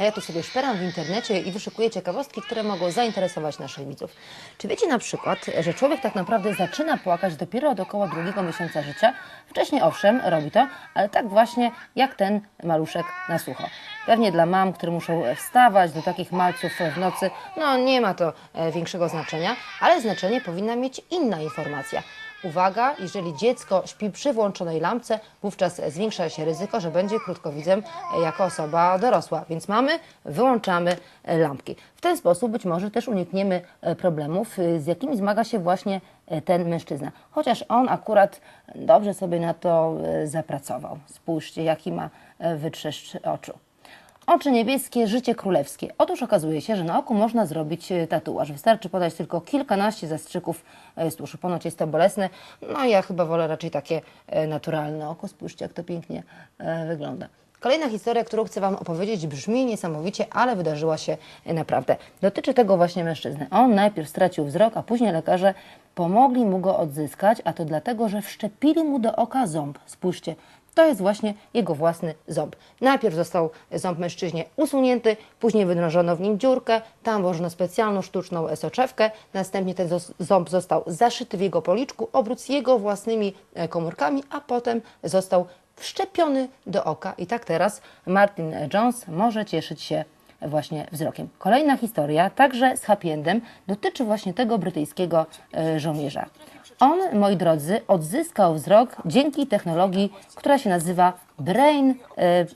A ja tu sobie szperam w internecie i wyszukuję ciekawostki, które mogą zainteresować naszych widzów. Czy wiecie na przykład, że człowiek tak naprawdę zaczyna płakać dopiero od około drugiego miesiąca życia? Wcześniej owszem, robi to, ale tak właśnie jak ten maluszek na sucho. Pewnie dla mam, które muszą wstawać do takich malców w nocy, no nie ma to e, większego znaczenia, ale znaczenie powinna mieć inna informacja. Uwaga, jeżeli dziecko śpi przy włączonej lampce, wówczas zwiększa się ryzyko, że będzie krótkowidzem jako osoba dorosła. Więc mamy, wyłączamy lampki. W ten sposób być może też unikniemy problemów, z jakimi zmaga się właśnie ten mężczyzna. Chociaż on akurat dobrze sobie na to e, zapracował. Spójrzcie, jaki ma e, wytrzeszcz oczu. Oczy niebieskie, życie królewskie. Otóż okazuje się, że na oku można zrobić e, tatuaż. Wystarczy podać tylko kilkanaście zastrzyków e, z. Ponoć jest to bolesne. No ja chyba wolę raczej takie e, naturalne oko. Spójrzcie, jak to pięknie wygląda. Kolejna historia, którą chcę Wam opowiedzieć, brzmi niesamowicie, ale wydarzyła się naprawdę. Dotyczy tego właśnie mężczyzny. On najpierw stracił wzrok, a później lekarze pomogli mu go odzyskać, a to dlatego, że wszczepili mu do oka ząb. Spójrzcie, to jest właśnie jego własny ząb. Najpierw został ząb mężczyźnie usunięty, później wydrążono w nim dziurkę, tam włożono specjalną sztuczną soczewkę, następnie ten ząb został zaszyty w jego policzku, obrót jego własnymi e, komórkami, a potem został wszczepiony do oka. I tak teraz Martin Jones może cieszyć się właśnie wzrokiem. Kolejna historia, także z happy endem, dotyczy właśnie tego brytyjskiego e, żołnierza. On, moi drodzy, odzyskał wzrok dzięki technologii, która się nazywa Brain e,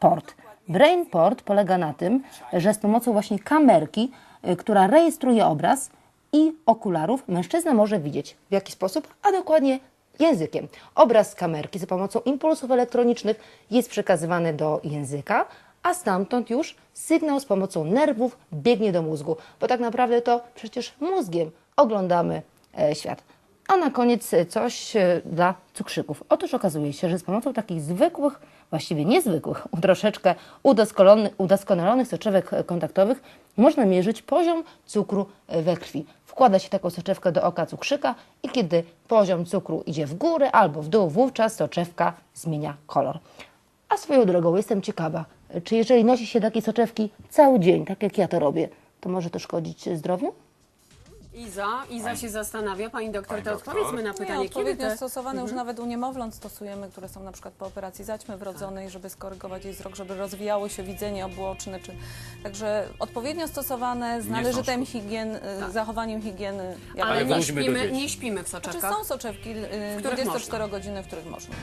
Port. Brain Port polega na tym, że z pomocą właśnie kamerki, e, która rejestruje obraz i okularów, mężczyzna może widzieć w jaki sposób, a dokładnie językiem. Obraz z kamerki za pomocą impulsów elektronicznych jest przekazywany do języka, a stamtąd już sygnał z pomocą nerwów biegnie do mózgu, bo tak naprawdę to przecież mózgiem oglądamy e, świat. A na koniec e, coś e, dla cukrzyków. Otóż okazuje się, że z pomocą takich zwykłych, właściwie niezwykłych, troszeczkę udoskonalonych, soczewek kontaktowych można mierzyć poziom cukru we krwi. Wkłada się taką soczewkę do oka cukrzyka i kiedy poziom cukru idzie w górę albo w dół, wówczas soczewka zmienia kolor. A swoją drogą jestem ciekawa, czy jeżeli nosi się takie soczewki cały dzień, tak jak ja to robię, to może to szkodzić zdrowiu? Iza, Iza się zastanawia. Pani doktor, to doktor? odpowiedzmy na Nie, pytanie, kiedy odpowiednio te... stosowane już nawet u niemowląt stosujemy, które są na przykład po operacji zaćmy wrodzonej, żeby skorygować jej wzrok, żeby rozwijało się widzenie obłoczne. Czy... Także odpowiednio stosowane, z Nie należytym higien, y, zachowaniem higieny. jak Ale nie wróćmy do śpimy, dzieci. nie śpimy w Znaczy soczewkach. są soczewki y, których 24 godziny, w których można.